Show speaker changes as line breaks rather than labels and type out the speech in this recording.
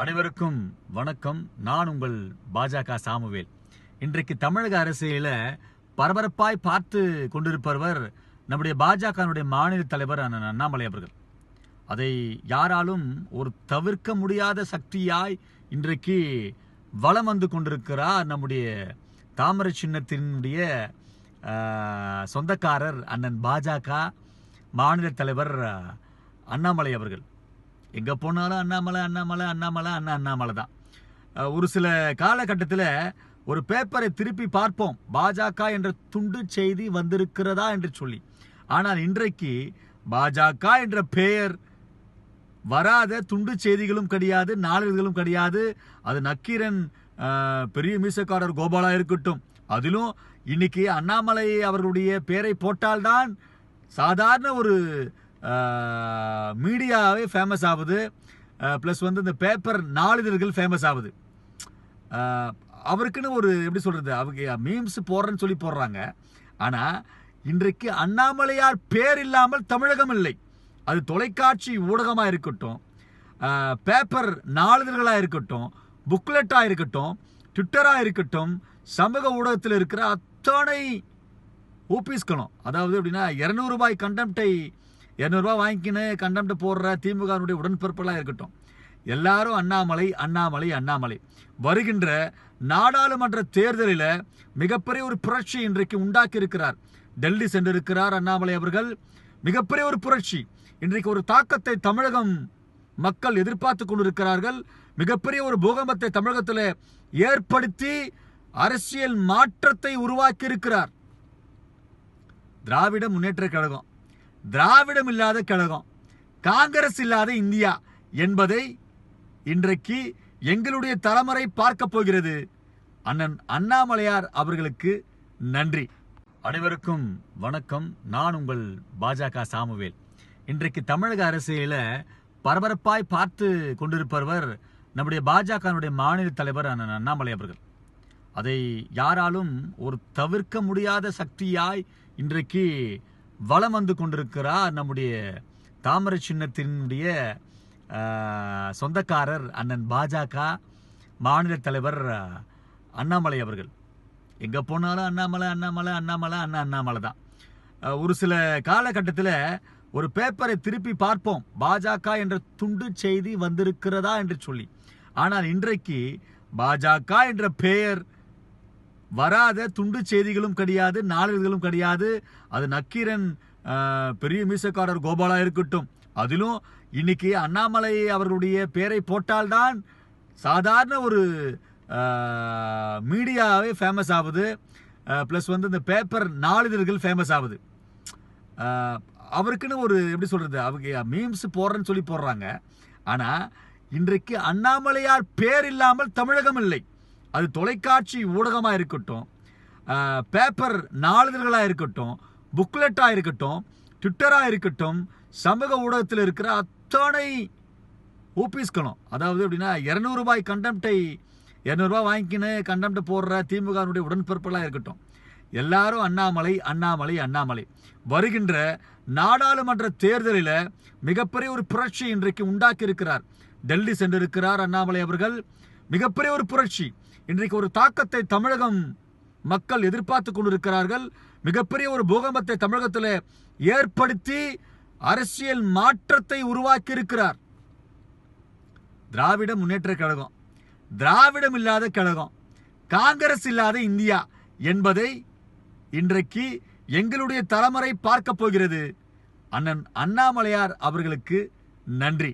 அனைவருக்கும் வணக்கம். நான் உங்கள் பாஜக சாமுவேல். இன்றைக்கு தமிழக அரசியல பரபரப்பாய் பார்த்து கொண்டிருப்பவர் நம்முடைய பாஜகனுடைய மாநில தலைவர் அண்ணன் அண்ணாமலை அவர்கள். அதை யாராலும் ஒரு தவிர்க்க முடியாத சக்தியாய் இன்றைக்கு வலம் வந்து கொண்டிருக்கிறார் நம்முடைய தாமரை சின்னத்தினுடைய சொந்தக்காரர் அண்ணன் பாஜக மாநில தலைவர் அண்ணாமலை அவர்கள். எங்கே போனாலும் அண்ணாமலை அண்ணாமலை அண்ணாமலை அண்ணா அண்ணாமலை தான். ஒரு சில காலகட்டத்தில் ஒரு பேப்பரை திருப்பி பார்ப்போம். பாஜக என்ற துண்டு செய்தி வந்திருக்கிறதா என்று சொல்லி. ஆனால் இன்றைக்கு பாஜக என்ற பெயர் வராத துண்டு செய்திகளும் கிடையாது நாளிதழ்களும் கிடையாது. அது நக்கீரன் பெரிய மீசக்காரர் கோபாலா இருக்கட்டும். அதிலும் இன்னைக்கு அண்ணாமலை அவர்களுடைய பெயரை போட்டால்தான் சாதாரண ஒரு மீடியாவே ஃபேமஸ் ஆகுது. ப்ளஸ் வந்து இந்த பேப்பர் நாளிதழ்கள் ஃபேமஸ் ஆகுது. அவருக்குன்னு ஒரு எப்படி சொல்கிறது அவங்க மீம்ஸ் போடுறேன்னு சொல்லி போடுறாங்க. ஆனால் இன்றைக்கு அண்ணாமலையார் பேர் இல்லாமல் தமிழகம் இல்லை. அது தொலைக்காட்சி ஊடகமாக இருக்கட்டும் பேப்பர் நாளிதழ்களாக இருக்கட்டும் புக்லெட்டாக இருக்கட்டும் ட்விட்டராக இருக்கட்டும் சமூக ஊடகத்தில் இருக்கிற அத்தனை ஓபிஸ்களும் அதாவது எப்படின்னா இரநூறுபாய் கண்டெம்ட்டை இரநூறுவா வாங்கிக்கின்னு கண்டம்ட்டு போடுற திமுகனுடைய உடன்பிறப்பெல்லாம் இருக்கட்டும். எல்லாரும் அண்ணாமலை அண்ணாமலை அண்ணாமலை. வருகின்ற நாடாளுமன்ற தேர்தலில் மிகப்பெரிய ஒரு புரட்சி இன்றைக்கு உண்டாக்கி இருக்கிறார் டெல்லி சென்றிருக்கிறார் அண்ணாமலை அவர்கள். மிகப்பெரிய ஒரு புரட்சி. இன்றைக்கு ஒரு தாக்கத்தை தமிழகம் மக்கள் எதிர்பார்த்து கொண்டிருக்கிறார்கள். மிகப்பெரிய ஒரு பூகம்பத்தை தமிழகத்தில் ஏற்படுத்தி அரசியல் மாற்றத்தை உருவாக்கி இருக்கிறார் திராவிட முன்னேற்ற கழகம். திராவிடம் இல்லாத கழகம் காங்கிரஸ் இல்லாத இந்தியா என்பதை இன்றைக்கு எங்களுடைய தலைமுறை பார்க்க போகிறது. அண்ணன் அண்ணாமலையார் அவர்களுக்கு நன்றி. அனைவருக்கும் வணக்கம். நான் உங்கள் பாஜக சாமுவேல். இன்றைக்கு தமிழக அரசியல பரபரப்பாய் பார்த்து கொண்டிருப்பவர் நம்முடைய பாஜகனுடைய மாநில தலைவர் அண்ணன் அண்ணாமலை அவர்கள். அதை யாராலும் ஒரு தவிர்க்க முடியாத சக்தியாய் இன்றைக்கு வலம் வந்து கொண்டிருக்கிறார் நம்முடைய தாமரை சின்னத்தினுடைய சொந்தக்காரர் அண்ணன் பாஜக மாநில தலைவர் அண்ணாமலை அவர்கள். எங்கே போனாலும் அண்ணாமலை அண்ணாமலை அண்ணாமலை அண்ணா அண்ணாமலை தான். ஒரு சில காலகட்டத்தில் ஒரு பேப்பரை திருப்பி பார்ப்போம். பாஜக என்ற துண்டு செய்தி வந்திருக்கிறதா என்று சொல்லி. ஆனால் இன்றைக்கு பாஜக என்ற பெயர் வராத துண்டு செய்திகளும் கிடையாது நாளிதழ்களும் கிடையாது. அது நக்கீரன் பெரிய மீசக்காரர் கோபாலா இருக்கட்டும். அதிலும் இன்னைக்கு அண்ணாமலை அவர்களுடைய பேரை போட்டால்தான் சாதாரண ஒரு மீடியாவே ஃபேமஸ் ஆகுது. ப்ளஸ் வந்து இந்த பேப்பர் நாளிதழ்கள் ஃபேமஸ் ஆகுது. அவருக்குன்னு ஒரு எப்படி சொல்கிறது அவங்க மீம்ஸ் போடுறேன்னு சொல்லி போடுறாங்க. ஆனால் இன்றைக்கு அண்ணாமலையார் பேர் இல்லாமல் தமிழகம் இல்லை. அது தொலைக்காட்சி ஊடகமாக இருக்கட்டும் பேப்பர் நாளிதழ்களாக இருக்கட்டும் புக்லெட்டாக இருக்கட்டும் ட்விட்டராக இருக்கட்டும் சமூக ஊடகத்தில் இருக்கிற அத்தனை ஊபிஸ்களும் அதாவது எப்படின்னா இரநூறுபாய் கண்டெம்ட்டை இரநூறுபா வாங்கிக்கின்னு கண்டெம்ட் போடுற திமுகனுடைய உடன்பிறப்பெல்லாம் இருக்கட்டும். எல்லாரும் அண்ணாமலை அண்ணாமலை அண்ணாமலை. வருகின்ற நாடாளுமன்ற தேர்தலில் மிகப்பெரிய ஒரு புரட்சி இன்றைக்கு உண்டாக்கி இருக்கிறார் டெல்லி சென்றிருக்கிறார் அண்ணாமலை அவர்கள். மிகப்பெரிய ஒரு புரட்சி. இன்றைக்கு ஒரு தாக்கத்தை தமிழகம் மக்கள் எதிர்பார்த்து கொண்டிருக்கிறார்கள். மிகப்பெரிய ஒரு பூகம்பத்தை தமிழகத்தில் ஏற்படுத்தி அரசியல் மாற்றத்தை உருவாக்கி இருக்கிறார் திராவிட முன்னேற்ற கழகம். திராவிடம் இல்லாத கழகம். காங்கிரஸ் இல்லாத இந்தியா என்பதை இன்றைக்கு எங்களுடைய தலைமுறை பார்க்க போகிறது. அண்ணன் அண்ணாமலையார் அவர்களுக்கு நன்றி.